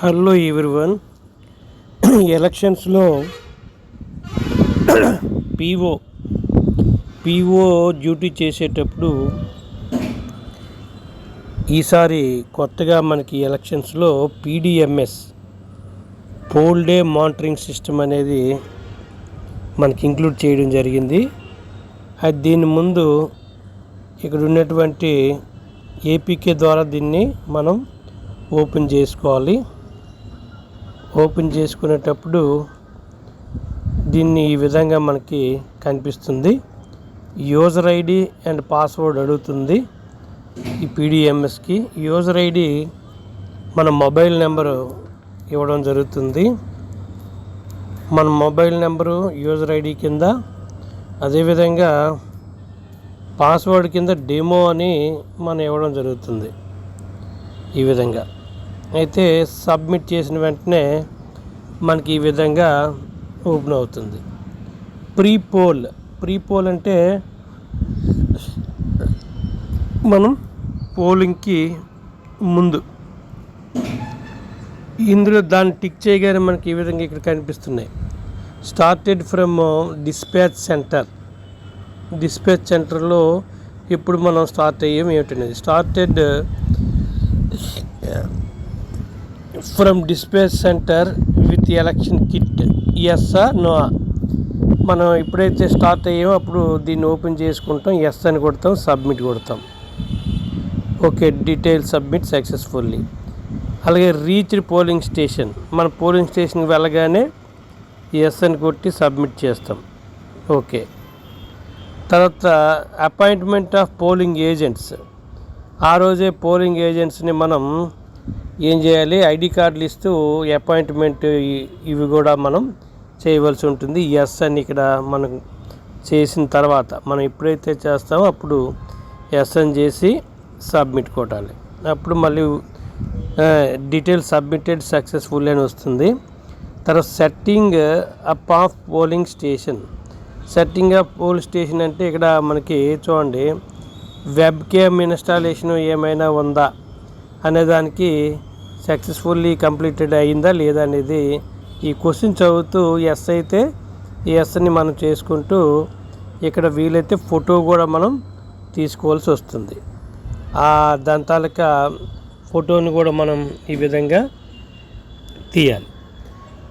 Hello everyone. ఎలక్షన్స్లో PO PO duty చేసేటప్పుడు ఈసారి కొత్తగా మనకి ఎలక్షన్స్లో PDMS poll day monitoring system అనేది మనకి ఇంక్లూడ్ చేయడం జరిగింది. అది దీని ముందు ఇక్కడ ఉన్నటువంటి ఏపీకే ద్వారా దీన్ని మనం ఓపెన్ చేసుకోవాలి. ఓపెన్ చేసుకునేటప్పుడు దీన్ని ఈ విధంగా మనకి కనిపిస్తుంది. యూజర్ ఐడి అండ్ పాస్వర్డ్ అడుగుతుంది ఈ పీడిఎంఎస్కి. యూజర్ ఐడి మన మొబైల్ నెంబరు ఇవ్వడం జరుగుతుంది. మన మొబైల్ నెంబరు యూజర్ ఐడి కింద అదేవిధంగా పాస్వర్డ్ కింద డెమో అని మనం ఇవ్వడం జరుగుతుంది. ఈ విధంగా. అయితే సబ్మిట్ చేసిన వెంటనే మనకి ఈ విధంగా ఓపెన్ అవుతుంది. ప్రీ పోల్ ప్రీ పోల్ అంటే మనం పోలింగ్కి ముందు ఇందులో దాన్ని టిక్ చేయగానే మనకి ఈ విధంగా ఇక్కడ కనిపిస్తున్నాయి. Started from dispatch centre dispatch సెంటర్లో ఇప్పుడు మనం స్టార్ట్ అయ్యాం ఏమిటనేది. Started from display centre with election kit yes no మనం ఎప్పుడైతే స్టార్ట్ అయ్యామో అప్పుడు దీన్ని ఓపెన్ చేసుకుంటాం. ఎస్ అని కొడతాం. సబ్మిట్ కొడతాం. ఓకే డీటెయిల్ సబ్మిట్ సక్సెస్ఫుల్లీ అలాగే రీచ్డ్ పోలింగ్ స్టేషన్ మన పోలింగ్ స్టేషన్కి వెళ్ళగానే ఎస్ అని కొట్టి సబ్మిట్ చేస్తాం. ఓకే తర్వాత అపాయింట్మెంట్ ఆఫ్ పోలింగ్ ఏజెంట్స్ ఆ రోజే పోలింగ్ ఏజెంట్స్ని మనం ఏం చేయాలి? ఐడి కార్డులు ఇస్తూ అపాయింట్మెంట్ ఇవి కూడా మనం చేయవలసి ఉంటుంది. ఎస్ అని ఇక్కడ మనం చేసిన తర్వాత మనం ఎప్పుడైతే చేస్తామో అప్పుడు ఎస్ అని చేసి సబ్మిట్ కొట్టాలి. అప్పుడు మళ్ళీ డీటెయిల్ సబ్మిటెడ్ సక్సెస్ఫుల్ అని వస్తుంది. తర్వాత setting up of polling station. Setting up poll station అంటే ఇక్కడ మనకి చూడండి వెబ్ కేమ్ ఇన్స్టాలేషన్ ఏమైనా ఉందా? అనే దానికి సక్సెస్ఫుల్లీ కంప్లీటెడ్ అయిందా లేదా అనేది ఈ క్వశ్చన్ చదువుతూ ఎస్ అయితే ఈ ఎస్ని మనం చేసుకుంటూ ఇక్కడ వీలైతే ఫోటో కూడా మనం తీసుకోవాల్సి వస్తుంది. ఆ దాని తాలూకా ఫోటోని కూడా మనం ఈ విధంగా తీయాలి.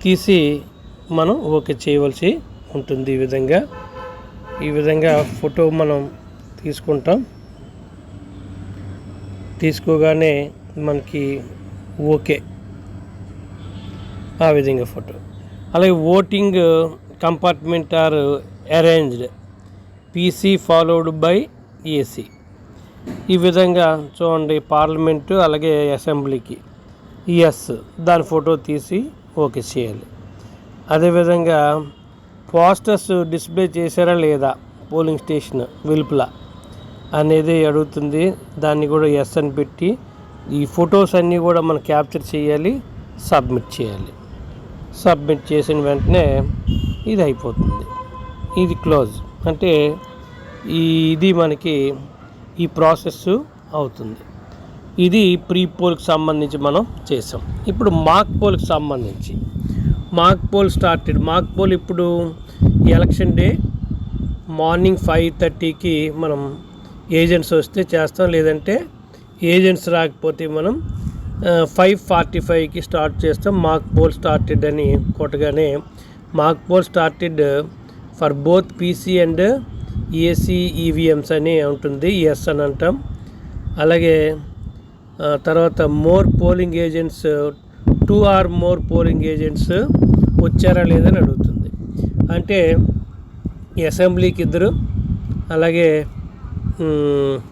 తీసి మనం ఓకే చేయవలసి ఉంటుంది ఈ విధంగా. ఈ విధంగా ఫోటో మనం తీసుకుంటాం. తీసుకోగానే మనకి ఓకే. ఆ విధంగా ఫోటో. అలాగే voting compartment are arranged. PC followed by AC. ఈ విధంగా చూడండి పార్లమెంటు అలాగే అసెంబ్లీకి. ఎస్ దాని ఫోటో తీసి ఓకే చేయాలి. అదేవిధంగా పోస్టర్స్ డిస్ప్లే చేశారా లేదా పోలింగ్ స్టేషన్ వెలుపల అనేది అడుగుతుంది. దాన్ని కూడా ఎస్ అని పెట్టి ఈ ఫొటోస్ అన్నీ కూడా మనం క్యాప్చర్ చేయాలి సబ్మిట్ చేయాలి. సబ్మిట్ చేసిన వెంటనే ఇది అయిపోతుంది. ఇది క్లోజ్. అంటే ఈ ఇది మనకి ఈ ప్రాసెస్ అవుతుంది. ఇది ప్రీ పోల్కి సంబంధించి మనం చేసాం. ఇప్పుడు మాక్ పోల్కి సంబంధించి. Mock poll started. Mock poll ఇప్పుడు ఎలక్షన్ డే. మార్నింగ్ ఫైవ్ థర్టీకి మనం ఏజెంట్స్ వస్తే చేస్తాం. లేదంటే ఏజెంట్స్ రాకపోతే మనం ఫైవ్ ఫార్టీ ఫైవ్కి స్టార్ట్ చేస్తాం. మాక్ పోల్ స్టార్టెడ్ అని కొట్టగానే mock poll started for both PC and AC EVMs అని ఉంటుంది. ఎస్ అని అంటాం. అలాగే తర్వాత more polling agents two or more polling agents వచ్చారా లేదని అడుగుతుంది. అంటే అసెంబ్లీకి ఇద్దరు అలాగే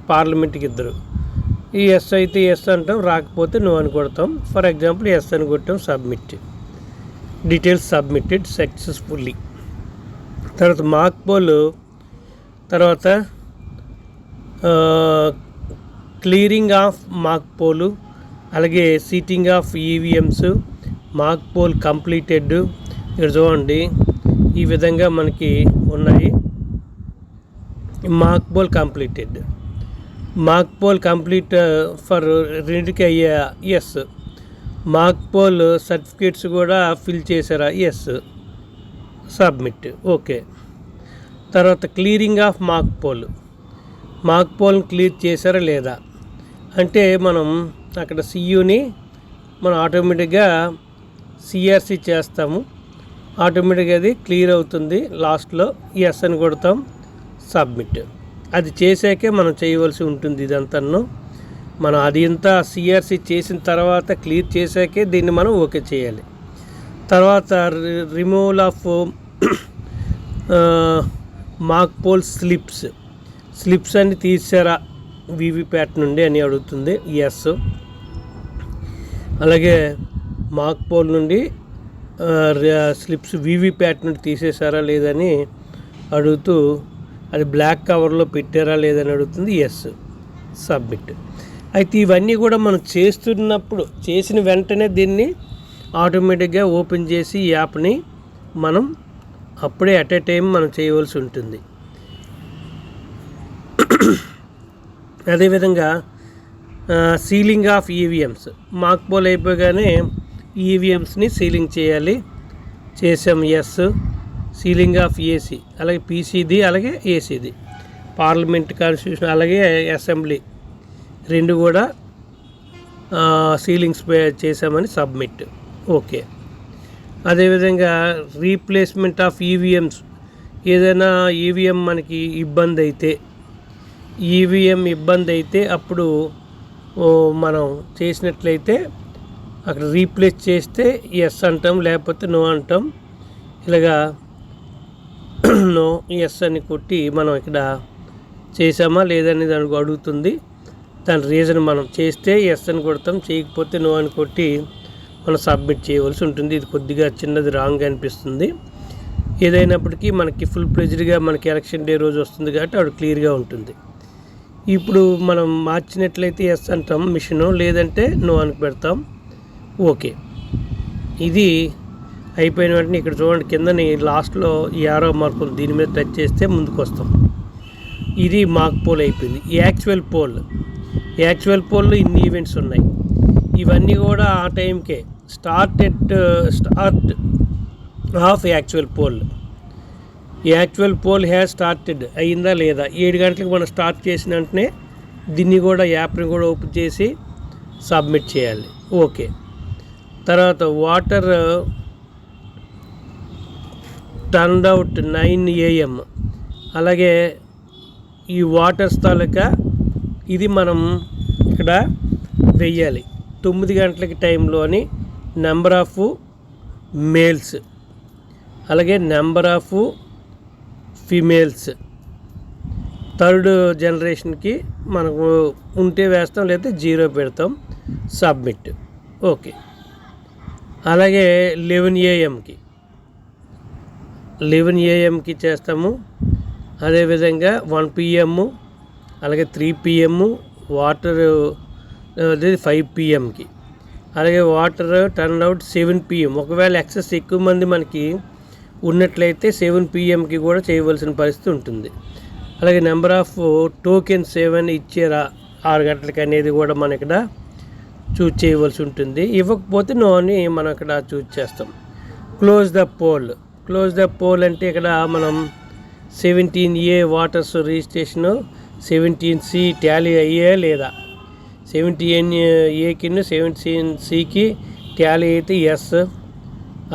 పార్లమెంట్కి ఇద్దరు. ఈ ఎస్ అయితే ఎస్ అంటాం రాకపోతే నువ్వు అని కొడతాం. ఫర్ ఎగ్జాంపుల్ ఎస్ అని కొట్టాం సబ్మిట్. Details submitted successfully. తర్వాత మార్క్ పోల్ తర్వాత క్లియరింగ్ ఆఫ్ మార్క్ పోలు అలాగే seating of EVMs mark poll completed. ఇక్కడ చూడండి ఈ విధంగా మనకి ఉన్నాయి. Mark poll completed. Mock poll complete for రెండుకి అయ్యే ఎస్ మాక్ పోల్ సర్టిఫికేట్స్ కూడా ఫిల్ చేశారా ఎస్ సబ్మిట్ ఓకే తర్వాత clearing of mock poll mock పోల్ని clear చేశారా లేదా? అంటే మనం అక్కడ సియుని మనం ఆటోమేటిక్గా సిఆర్సి చేస్తాము. ఆటోమేటిక్గా అది క్లియర్ అవుతుంది లాస్ట్లో ఎస్ అని కొడతాం సబ్మిట్ అది చేసాకే మనం చేయవలసి ఉంటుంది ఇదంతాను. మనం అది ఇంత సిఆర్సి చేసిన తర్వాత క్లియర్ చేశాకే దీన్ని మనం ఓకే చేయాలి. తర్వాత removal of mark poll slips slips అన్ని తీసారా వీవీప్యాట్ నుండి అని అడుగుతుంది. ఎస్ అలాగే మార్క్ పోల్ నుండి స్లిప్స్ వీవీప్యాట్ నుండి తీసేసారా లేదని అడుగుతూ అది బ్లాక్ కవర్లో పెట్టారా లేదని అడుగుతుంది. ఎస్ సబ్మిట్ అయితే ఇవన్నీ కూడా మనం చేస్తున్నప్పుడు చేసిన వెంటనే దీన్ని ఆటోమేటిక్గా ఓపెన్ చేసి యాప్ని మనం అప్పుడే అట్ ఏ టైం మనం చేయవలసి ఉంటుంది. అదేవిధంగా sealing of EVMs mock poll అయిపోగానే ఈవీఎంస్ని సీలింగ్ చేయాలి. చేసాం. ఎస్ సీలింగ్ ఆఫ్ ఏసీ అలాగే పీసీది అలాగే ఏసీది పార్లమెంట్ కాన్స్టిట్యూషన్ అలాగే అసెంబ్లీ రెండు కూడా సీలింగ్స్ చేసామని సబ్మిట్. ఓకే. అదేవిధంగా రీప్లేస్మెంట్ ఆఫ్ ఈవీఎంస్ ఏదైనా ఈవీఎం మనకి ఇబ్బంది అయితే ఈవీఎం ఇబ్బంది అయితే అప్పుడు మనం చేసినట్లయితే అక్కడ రీప్లేస్ చేస్తే ఎస్ అంటాం లేకపోతే నో అంటాం. ఇలాగా నో ఎస్ అని కొట్టి మనం ఇక్కడ చేసామా లేదని దానికి అడుగుతుంది. దాని రీజన్ మనం చేస్తే ఎస్ అని కొడతాం చేయకపోతే నో అని కొట్టి మనం సబ్మిట్ చేయవలసి ఉంటుంది. ఇది కొద్దిగా చిన్నది రాంగ్ అనిపిస్తుంది. ఏదైనప్పటికీ మనకి ఫుల్ ప్లెజ్డ్గా మనకి ఎలక్షన్ డే రోజు వస్తుంది కాబట్టి అవి క్లియర్గా ఉంటుంది. ఇప్పుడు మనం మార్చినట్లయితే ఎస్ అంటాం మిషను లేదంటే నో అని పెడతాం. ఓకే ఇది అయిపోయిన వెంటనే ఇక్కడ చూడండి కిందని లాస్ట్లో ఈ ఆరో మార్కులు దీని మీద టచ్ చేస్తే ముందుకు వస్తాం ఇది మాక్ పోల్ అయిపోయింది. యాక్చువల్ పోల్ యాక్చువల్ పోల్లో ఇన్ని ఈవెంట్స్ ఉన్నాయి. ఇవన్నీ కూడా ఆ టైంకే start at start of actual poll actual poll has started అయిందా లేదా? ఏడు గంటలకు మనం స్టార్ట్ చేసిన వెంటనే దీన్ని కూడా యాప్ని కూడా ఓపెన్ చేసి సబ్మిట్ చేయాలి. ఓకే తర్వాత voter turn out nine AM అలాగే ఈ వాటర్ తాలూకా ఇది మనం ఇక్కడ వెయ్యాలి. తొమ్మిది గంటలకి టైంలోని నెంబర్ ఆఫ్ మేల్స్ అలాగే నెంబర్ ఆఫ్ ఫీమేల్స్ థర్డ్ జనరేషన్కి మనకు ఉంటే వేస్తాం లేకపోతే జీరో పెడతాం సబ్మిట్ ఓకే అలాగే లెవెన్ ఏఎంకి లెవెన్ ఏఎంకి చేస్తాము. అదేవిధంగా వన్ పిఎమ్ అలాగే త్రీ పిఎమ్ వాటర్ అదే ఫైవ్ పిఎంకి. అలాగే voter turn out seven PM. ఒకవేళ ఎక్సెస్ ఎక్కువ మంది మనకి ఉన్నట్లయితే సెవెన్ పిఎంకి కూడా చేయవలసిన పరిస్థితి ఉంటుంది. అలాగే నెంబర్ ఆఫ్ టోకెన్స్ ఏమైనా ఇచ్చారా ఆరు గంటలకి అనేది కూడా మన ఇక్కడ చూజ్ చేయవలసి ఉంటుంది. ఇవ్వకపోతే నో అని మనం ఇక్కడ చూజ్ చేస్తాం. Close the poll. Close the poll అంటే ఇక్కడ మనం seventeen A voters registration seventeen C tally అయ్యే లేదా? సెవెంటీన్ ఏకి సెవెంటీన్ సికి ట్యాలీ అయితే ఎస్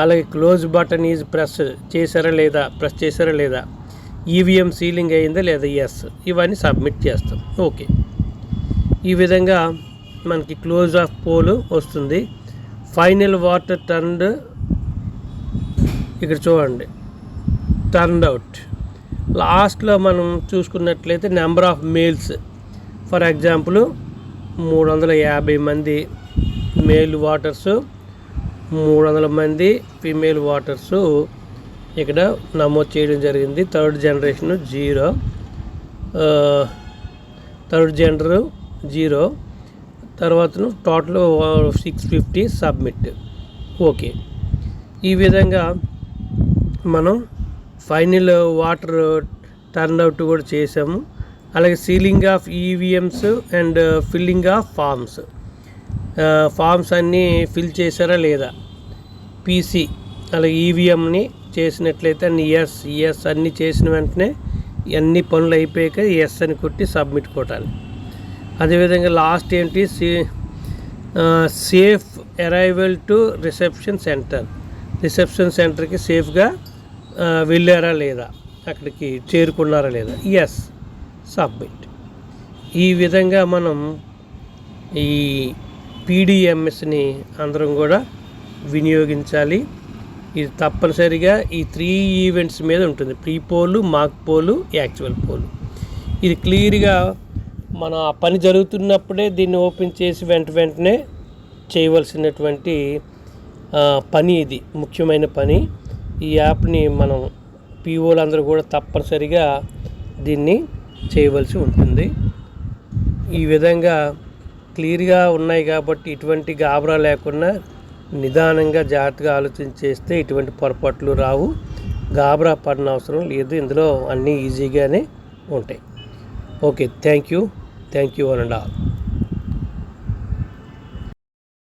అలాగే క్లోజ్ బటన్ ఈజ్ ప్రెస్ చేశారా లేదా? ప్రెస్ చేశారా లేదా? ఈవీఎం సీలింగ్ అయిందా లేదా? ఎస్ ఇవన్నీ సబ్మిట్ చేస్తాం. ఓకే ఈ విధంగా మనకి క్లోజ్ ఆఫ్ పోల్ వస్తుంది. ఫైనల్ వాటర్ టర్న్డ్ ఇక్కడ చూడండి. టర్న్ అవుట్ లాస్ట్లో మనం చూసుకున్నట్లయితే number of males for example మూడు వందల యాభై మంది మేల్ వాటర్స్ మూడు వందల మంది ఫీమేల్ వాటర్స్ ఇక్కడ నమోదు చేయడం జరిగింది. Third generation zero third gender zero తర్వాత total six fifty submit okay ఈ విధంగా మనం ఫైనల్ వాటర్ టర్న్ అవుట్ కూడా చేసాము. అలాగే sealing of EVMs and filling of forms forms అన్నీ ఫిల్ చేశారా లేదా? పీసీ అలాగే ఈవీఎంని చేసినట్లయితే అన్ని ఎస్ ఎస్ అన్నీ చేసిన వెంటనే అన్ని పనులు అయిపోయాక ఎస్ అని కొట్టి సబ్మిట్ కొట్టాలి. అదేవిధంగా లాస్ట్ ఏంటి? Safe arrival to reception centre reception సెంటర్కి సేఫ్గా వెళ్ళారా లేదా? అక్కడికి చేరుకున్నారా లేదా? ఎస్ సబ్మిట్ ఈ విధంగా మనం ఈ పీడిఎంఎస్ని అందరం కూడా వినియోగించాలి. ఇది తప్పనిసరిగా ఈ త్రీ ఈవెంట్స్ మీద ఉంటుంది. Pre poll mock poll actual poll ఇది క్లియర్గా మన పని జరుగుతున్నప్పుడే దీన్ని ఓపెన్ చేసి వెంట వెంటనే చేయవలసినటువంటి పని ఇది ముఖ్యమైన పని. ఈ యాప్ని మనం పీఓలు అందరూ కూడా తప్పనిసరిగా దీన్ని చేయవలసి ఉంటుంది. ఈ విధంగా క్లియర్గా ఉన్నాయి కాబట్టి ఇటువంటి గాబరా లేకుండా నిదానంగా జాగ్రత్తగా ఆలోచన చేస్తే ఇటువంటి పొరపాట్లు రావు. గాబరా పడిన అవసరం లేదు. ఇందులో అన్నీ ఈజీగానే ఉంటాయి. Okay. Thank you. Thank you one and all.